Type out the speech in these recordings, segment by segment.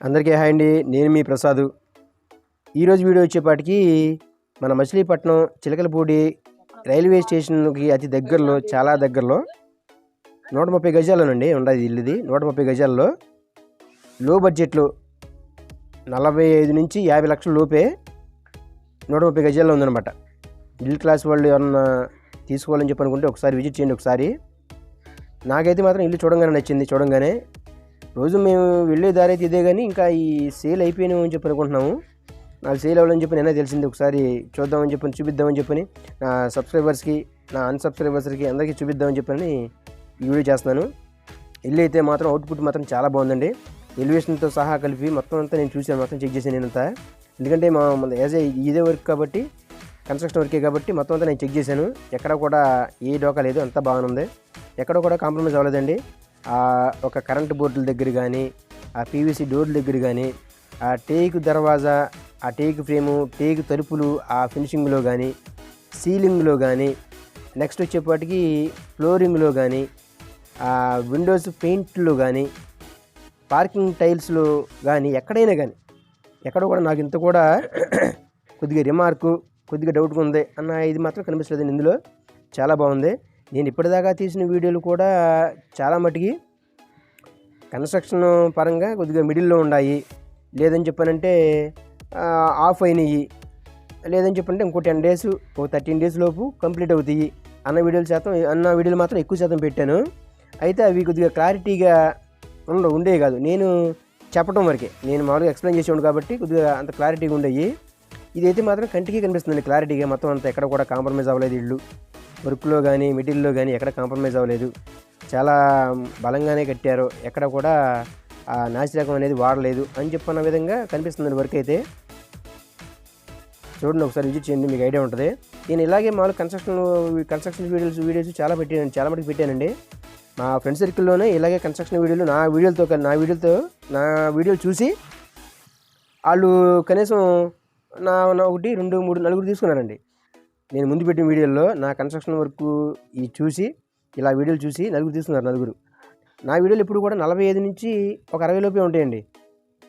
అందరికీ హాయ్ అండి నేను మీ ప్రసాద్. ఈరోజు వీడియో వచ్చేపాటికి మన మచిలీపట్నం చిలకలపూడి రైల్వే స్టేషన్కి అతి దగ్గరలో చాలా దగ్గరలో నూట ముప్పై గజాలనండి ఉండదు ఇల్లుది. నూట ముప్పై గజాల్లో లో బడ్జెట్లో నలభై ఐదు నుంచి యాభై లక్షల లోపే నూట ముప్పై గజాల్లో ఉందన్నమాట. మిడిల్ క్లాస్ వాళ్ళు ఎవరన్నా తీసుకోవాలని చెప్పి అనుకుంటే ఒకసారి విజిట్ చేయండి ఒకసారి. నాకైతే మాత్రం ఇల్లు చూడంగానే నచ్చింది చూడంగానే రోజు మేము వెళ్ళే దారి అయితే ఇదే కానీ ఇంకా ఈ సేల్ అయిపోయినాము అని చెప్పి అనుకుంటున్నాము. నాకు సేల్ అవ్వాలని చెప్పి నేనే తెలిసింది. ఒకసారి చూద్దామని చెప్పని చూపిద్దామని చెప్పని నా సబ్స్క్రైబర్స్కి నా అన్సబ్స్క్రైబర్స్కి అందరికీ చూపిద్దామని చెప్పని వీడియో చేస్తున్నాను. ఇల్లు అయితే మాత్రం అవుట్పుట్ మాత్రం చాలా బాగుందండి. ఎలివేషన్తో సహా కలిపి మొత్తం అంతా నేను చూసాను మొత్తం చెక్ చేశాను నేనంతా. ఎందుకంటే మా యాజ్ ఏ ఇదే వర్క్ కాబట్టి కన్స్ట్రక్షన్ వర్కే కాబట్టి మొత్తం అంతా నేను చెక్ చేశాను. ఎక్కడ కూడా ఏ డోకా లేదు. అంతా బాగానుంది ఎక్కడ కూడా కాంప్రమైజ్ అవ్వలేదండి. ఒక కరెంట్ బోర్డుల దగ్గర కానీ ఆ పీవీసీ డోర్ల దగ్గర కానీ ఆ టేకు దర్వాజా ఆ టేకు ఫ్రేము టేకు తలుపులు ఆ ఫినిషింగ్లో కానీ సీలింగ్లో కానీ నెక్స్ట్ వచ్చేపాటికి ఫ్లోరింగ్లో కానీ ఆ విండోస్ పెయింట్లో కానీ పార్కింగ్ టైల్స్లో కానీ ఎక్కడైనా కానీ ఎక్కడ కూడా నాకు ఇంత కూడా కొద్దిగా రిమార్కు కొద్దిగా డౌట్గా ఉంది అన్న ఇది మాత్రం కనిపించలేదండి ఇందులో. చాలా బాగుంది. నేను ఇప్పటిదాకా తీసిన వీడియోలు కూడా చాలా మటుకి కన్స్ట్రక్షన్ పరంగా కొద్దిగా మిడిల్లో ఉన్నాయి లేదని చెప్పనంటే ఆఫ్ అయినాయి లేదని చెప్పంటే ఇంకో టెన్ డేస్ ఒక థర్టీన్ డేస్ లోపు కంప్లీట్ అవుతాయి. అన్న వీడియోలు శాతం అన్న వీడియోలు మాత్రం ఎక్కువ శాతం పెట్టాను. అయితే అవి కొద్దిగా క్లారిటీగా ఉండ ఉండేవి కాదు. నేను చెప్పడం వరకే. నేను మామూలుగా ఎక్స్ప్లెయిన్ చేసేవాడు కాబట్టి కొద్దిగా అంత క్లారిటీగా ఉండేవి. ఇదైతే మాత్రం కంటికి కనిపిస్తుంది క్లారిటీగా. మొత్తం అంత ఎక్కడ కూడా కాంప్రమైజ్ అవ్వలేదు ఇల్లు వర్క్లో కానీ మెటీరియల్లో కానీ ఎక్కడ కాంప్రమైజ్ అవ్వలేదు. చాలా బలంగానే కట్టారు. ఎక్కడ కూడా ఆ నాసిరకం అనేది వాడలేదు అని చెప్పన్న విధంగా కనిపిస్తుంది వర్క్ అయితే. చూడండి ఒకసారి విజిట్ చేయండి మీకు ఐడియా ఉంటుంది. నేను ఇలాగే మామూలు కన్స్ట్రక్షన్ కన్స్ట్రక్షన్ వీడియోస్ వీడియోస్ చాలా పెట్టాను చాలా మటుకు పెట్టానండి. మా ఫ్రెండ్ సర్కిల్లోనే ఇలాగే కన్స్ట్రక్షన్ వీడియోలు నా వీడియోలతో నా వీడియోతో నా వీడియోలు చూసి వాళ్ళు కనీసం నా నా ఒకటి రెండు మూడు నలుగురు తీసుకున్నారండి. నేను ముందు పెట్టిన వీడియోలో నా కన్స్ట్రక్షన్ వర్క్ ఈ చూసి ఇలా వీడియోలు చూసి నలుగురు తీసుకున్నారు నలుగురు. నా వీడియోలు ఇప్పుడు కూడా నలభై ఐదు నుంచి ఒక అరవై లోపే ఉంటాయండి.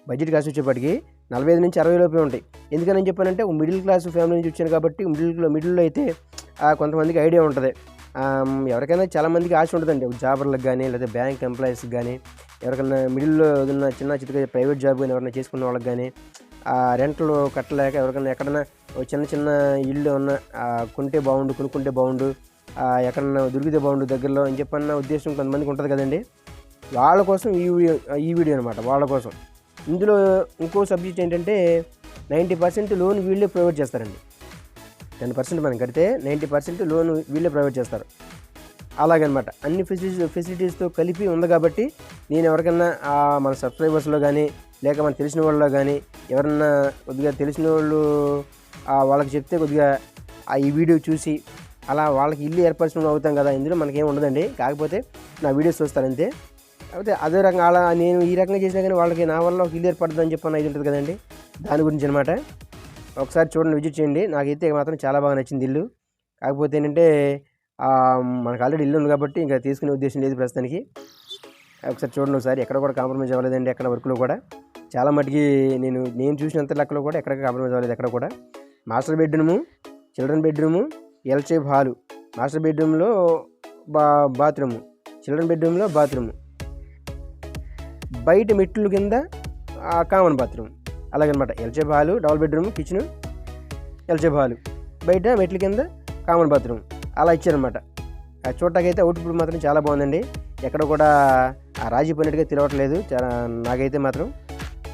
బడ్జెట్ కాసి వచ్చేప్పటికి నలభై ఐదు నుంచి అరవై లోపే ఉంటాయి. ఎందుకని చెప్పానంటే ఒక మిడిల్ క్లాస్ ఫ్యామిలీ నుంచి వచ్చాను కాబట్టి మిడిల్ మిడిల్లో అయితే కొంతమందికి ఐడియా ఉంటుంది. ఎవరికైనా చాలామందికి ఆశ ఉంటుందండి. జాబర్లకు కానీ లేదా బ్యాంక్ ఎంప్లాయీస్కి కానీ ఎవరికైనా మిడిల్లో ఉన్న చిన్న చిన్న ప్రైవేట్ జాబ్ కానీ ఎవరైనా చేసుకున్న వాళ్ళకి కానీ రెంట్లు కట్టలేక ఎవరికైనా ఎక్కడైనా చిన్న చిన్న ఇల్లు ఉన్న కొంటే బాగుండు కొనుక్కుంటే బాగుండు ఎక్కడన్నా దొరికితే బాగుండు దగ్గరలో అని చెప్పన్న ఉద్దేశం కొంతమందికి ఉంటుంది కదండి. వాళ్ళ కోసం ఈ వీడియో ఈ వీడియో అనమాట వాళ్ళ కోసం. ఇందులో ఇంకో సబ్జెక్ట్ ఏంటంటే నైంటీ పర్సెంట్ లోన్ వీళ్ళే ప్రొవైడ్ చేస్తారండి. టెన్ పర్సెంట్ మనం కడితే నైంటీ పర్సెంట్ లోన్ వీళ్ళే ప్రొవైడ్ చేస్తారు. అలాగనమాట. అన్ని ఫెసిలిటీస్ ఫెసిలిటీస్తో కలిపి ఉంది కాబట్టి నేను ఎవరికైనా మన సబ్స్క్రైబర్స్లో కానీ లేక మనకు తెలిసిన వాళ్ళలో కానీ ఎవరన్నా కొద్దిగా తెలిసిన వాళ్ళు వాళ్ళకి చెప్తే కొద్దిగా ఆ ఈ వీడియో చూసి అలా వాళ్ళకి ఇల్లు ఏర్పరచడం అవుతాం కదా ఇందులో మనకేం ఉండదండి. కాకపోతే నా వీడియోస్ చూస్తారు అంతే. కాకపోతే అదే రకంగా అలా నేను ఈ రకంగా చేసినా కానీ వాళ్ళకి నా వల్ల ఒక ఇల్లు ఏర్పడుతుందని చెప్పిన ఇది ఉంటుంది కదండి. దాని గురించి అనమాట ఒకసారి చూడండి విజిట్ చేయండి. నాకైతే మాత్రం చాలా బాగా నచ్చింది ఇల్లు. కాకపోతే ఏంటంటే మనకు ఆల్రెడీ ఇల్లు ఉంది కాబట్టి ఇంకా తీసుకునే ఉద్దేశం లేదు ప్రస్తుతానికి. ఒకసారి చూడండి ఒకసారి. ఎక్కడ కూడా కాంప్రమైజ్ అవ్వలేదండి ఎక్కడ వర్క్లో కూడా. చాలా మటుకి నేను నేను చూసినంత లెక్కలో కూడా ఎక్కడ కాంప్రమైజ్ అవ్వలేదు ఎక్కడ కూడా. Master bedroom children bedroom L shape hall master బెడ్రూమ్లో బా బాత్రూము చిల్డ్రన్ బెడ్రూమ్లో బాత్రూము బయట మెట్లు కింద కామన్ బాత్రూమ్ అలాగనమాట. L shape hall double bedroom kitchen L shape hall బయట మెట్ల కింద కామన్ బాత్రూమ్ అలా ఇచ్చారనమాట. ఆ అవుట్పుట్ మాత్రం చాలా బాగుందండి. ఎక్కడ కూడా ఆ రాజీ పోయినట్టుగా తిరగట్లేదు. చాలా నాకైతే మాత్రం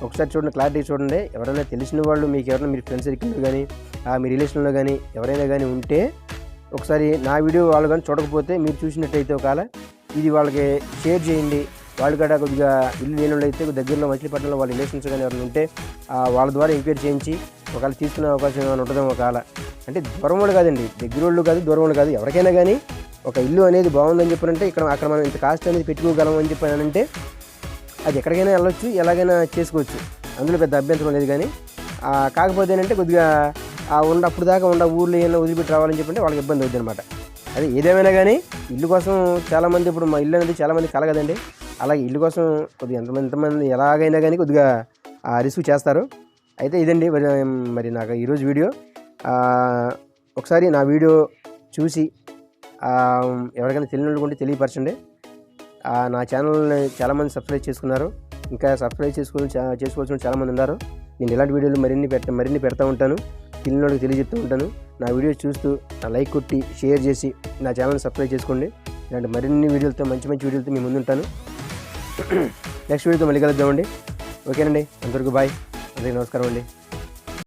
ఒకసారి చూడండి క్లారిటీ చూడండి. ఎవరైనా తెలిసిన వాళ్ళు మీకు ఎవరైనా మీరు ఫ్రెండ్స్ సర్కిల్లో కానీ మీ రిలేషన్లో కానీ ఎవరైనా కానీ ఉంటే ఒకసారి నా వీడియో వాళ్ళు కానీ చూడకపోతే మీరు చూసినట్టయితే ఒకవేళ ఇది వాళ్ళకి షేర్ చేయండి. వాళ్ళు కూడా కొద్దిగా ఇల్లు లేని వాళ్ళు అయితే దగ్గరలో మచిలీపట్నంలో వాళ్ళ రిలేషన్స్ కానీ ఎవరైనా ఉంటే వాళ్ళ ద్వారా ఎంక్వైరీ చేయించి ఒకవేళ తీసుకునే అవకాశం ఏమైనా ఉంటుందో ఒకవేళ. అంటే దూరం వాళ్ళు కాదండి. దగ్గర వాళ్ళు కాదు దూరం వాళ్ళు కాదు. ఎవరికైనా కానీ ఒక ఇల్లు అనేది బాగుందని చెప్పారంటే ఇక్కడ అక్కడ మనం ఇంత కాస్ట్ అనేది పెట్టుకోగలం అని చెప్పానంటే అది ఎక్కడికైనా వెళ్ళొచ్చు ఎలాగైనా చేసుకోవచ్చు. అందులో పెద్ద అభ్యంతరం లేదు కానీ కాకపోతే ఏంటంటే కొద్దిగా ఆ ఉండ అప్పుడు దాకా ఉండ ఊర్లో ఏమైనా వదిలిపెట్టి రావాలని చెప్పంటే వాళ్ళకి ఇబ్బంది అవుతుంది అనమాట అదే ఏదేమైనా కానీ ఇల్లు కోసం చాలామంది ఇప్పుడు మా ఇల్లు అనేది చాలామంది కలగదండి అలాగే ఇల్లు కోసం కొద్దిగా ఎంతమంది ఎంతమంది ఎలాగైనా కానీ కొద్దిగా ఆ రిసీవ్ చేస్తారు. అయితే ఇదండి మరి మరి నాకు ఈరోజు వీడియో. ఒకసారి నా వీడియో చూసి ఎవరికైనా తెలియని వాళ్ళు ఉంటే తెలియపరచండి. నా ఛానల్ని చాలామంది సబ్స్క్రైబ్ చేసుకున్నారు. ఇంకా సబ్స్క్రైబ్ చేసుకుని చేసుకోవాల్సిన చాలామంది ఉన్నారు. నేను ఇలాంటి వీడియోలు మరిన్ని పెట్ట మరిన్ని పెడతా ఉంటాను. తెలియని తెలియజెప్తూ ఉంటాను. నా వీడియోస్ చూస్తూ నా లైక్ కొట్టి షేర్ చేసి నా ఛానల్ని సబ్స్క్రైబ్ చేసుకోండి. ఇలాంటి మరిన్ని వీడియోలతో మంచి మంచి వీడియోలతో మీ ముందుంటాను. నెక్స్ట్ వీడియోతో మళ్ళీ కలుద్దామండి. ఓకేనండి. అందరికీ బాయ్. అందరికీ నమస్కారం అండి.